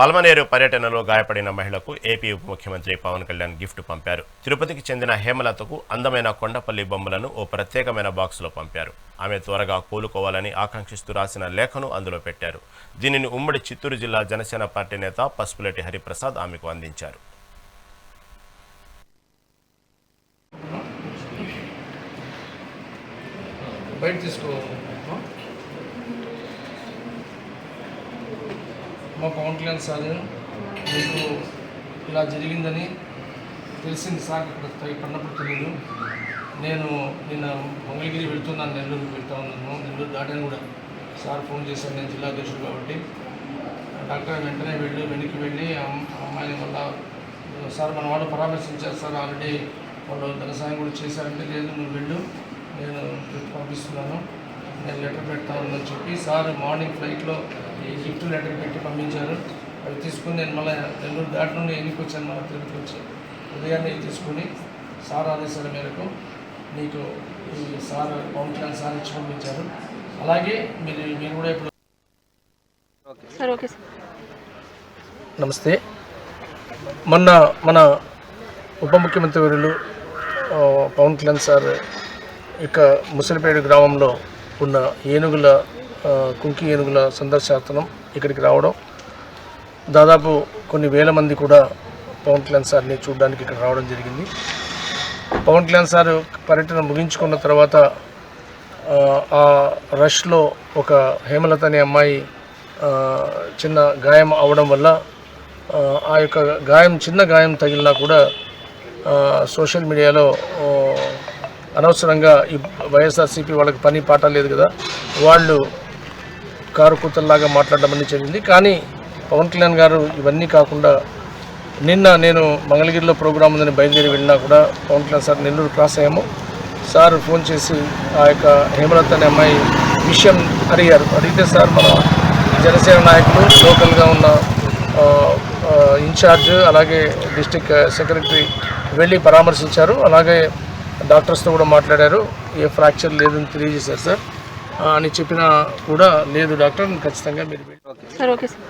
పల్మనేరు పర్యటనలో గాయపడిన మహిళకు ఏపీ ఉప ముఖ్యమంత్రి పవన్ కళ్యాణ్ గిఫ్ట్ పంపారు. తిరుపతికి చెందిన హేమలతకు అందమైన కొండపల్లి బొమ్మలను ఓ ప్రత్యేకమైన బాక్సులో పంపారు. ఆమె త్వరగా కోలుకోవాలని ఆకాంక్షిస్తూ రాసిన లేఖను అందులో పెట్టారు. దీనిని ఉమ్మడి చిత్తూరు జిల్లా జనసేన పార్టీ నేత పసుపులేటి హరిప్రసాద్ ఆమెకు అందించారు. బయట తీసుకో. మా పవన్ కళ్యాణ్ సార్ మీకు ఇలా జరిగిందని తెలిసింది సార్ ఇక్కడ ఇక్కడ తెలియదు నేను నిన్న మంగళగిరి వెళ్తున్నాను నెల్లూరుకి వెళ్తా ఉన్నాను. నెల్లూరు దాటాను కూడా సార్ ఫోన్ చేశాను నేను జిల్లా అధ్యక్షుడు కాబట్టి. డాక్టర్ వెంటనే వెళ్ళి వెనక్కి వెళ్ళి అమ్మాయిని మళ్ళా సార్ మన వాళ్ళు పరామర్శించారు సార్ ఆల్రెడీ వాళ్ళు ధన సాయం కూడా చేశారంటే లేదు నువ్వు వెళ్ళు నేను పంపిస్తున్నాను. నేను లెటర్ పెడతానని చెప్పి సార్ మార్నింగ్ ఫ్లైట్లో గిఫ్ట్ లెటర్ పెట్టి పంపించారు. అవి తీసుకుని నేను మళ్ళీ నెల్లూరు దాటి నుండి ఎన్నికి వచ్చాను మళ్ళీ తిరుపతి వచ్చి. ఉదయాన్నే తీసుకుని సార్ ఆదేశాల మేరకు నీకు ఈ సార్ పవన్ కళ్యాణ్ సార్ ఇచ్చి పంపించారు. అలాగే మీరు మీరు కూడా ఇప్పుడు సార్ ఓకే సార్. నమస్తే. మొన్న మన ఉప ముఖ్యమంత్రి వర్యులు పవన్ కళ్యాణ్ సార్ ఇక ముసలిపేట గ్రామంలో ఉన్న ఏనుగుల కుంకి ఏనుగుల సందర్శార్థనం ఇక్కడికి రావడం. దాదాపు కొన్ని వేల మంది కూడా పవన్ కళ్యాణ్ సార్ని చూడడానికి ఇక్కడ రావడం జరిగింది. పవన్ కళ్యాణ్ సార్ పర్యటన ముగించుకున్న తర్వాత ఆ, రష్లో ఒక హేమలత అనే అమ్మాయి చిన్న గాయం అవడం వల్ల ఆ, యొక్క గాయం చిన్న గాయం తగిలినా కూడా సోషల్ మీడియాలో అనవసరంగా ఈ వైఎస్ఆర్సీపీ వాళ్ళకి పని పాట లేదు కదా. వాళ్ళు కారు కూతల్లాగా మాట్లాడడం అనేది జరిగింది. కానీ పవన్ కళ్యాణ్ గారు ఇవన్నీ కాకుండా నిన్న నేను మంగళగిరిలో ప్రోగ్రాం ఉందని బయలుదేరి వెళ్ళినా కూడా పవన్ కళ్యాణ్ సార్ నెల్లూరు క్రాస్ అయ్యాము. సార్ ఫోన్ చేసి ఆ యొక్క హేమలత అనే అమ్మాయి విషయం అడిగారు. అడిగితే సార్ మన జనసేన నాయకులు లోకల్గా ఉన్న ఇన్ఛార్జ్ అలాగే డిస్టిక్ సెక్రటరీ వెళ్ళి పరామర్శించారు. అలాగే డాక్టర్స్తో కూడా మాట్లాడారు. ఏ ఫ్రాక్చర్ లేదని తెలియజేశారు సార్. అని చెప్పినా కూడా లేదు డాక్టర్ ఖచ్చితంగా మీరు వెళ్ళి సార్ ఓకే సార్.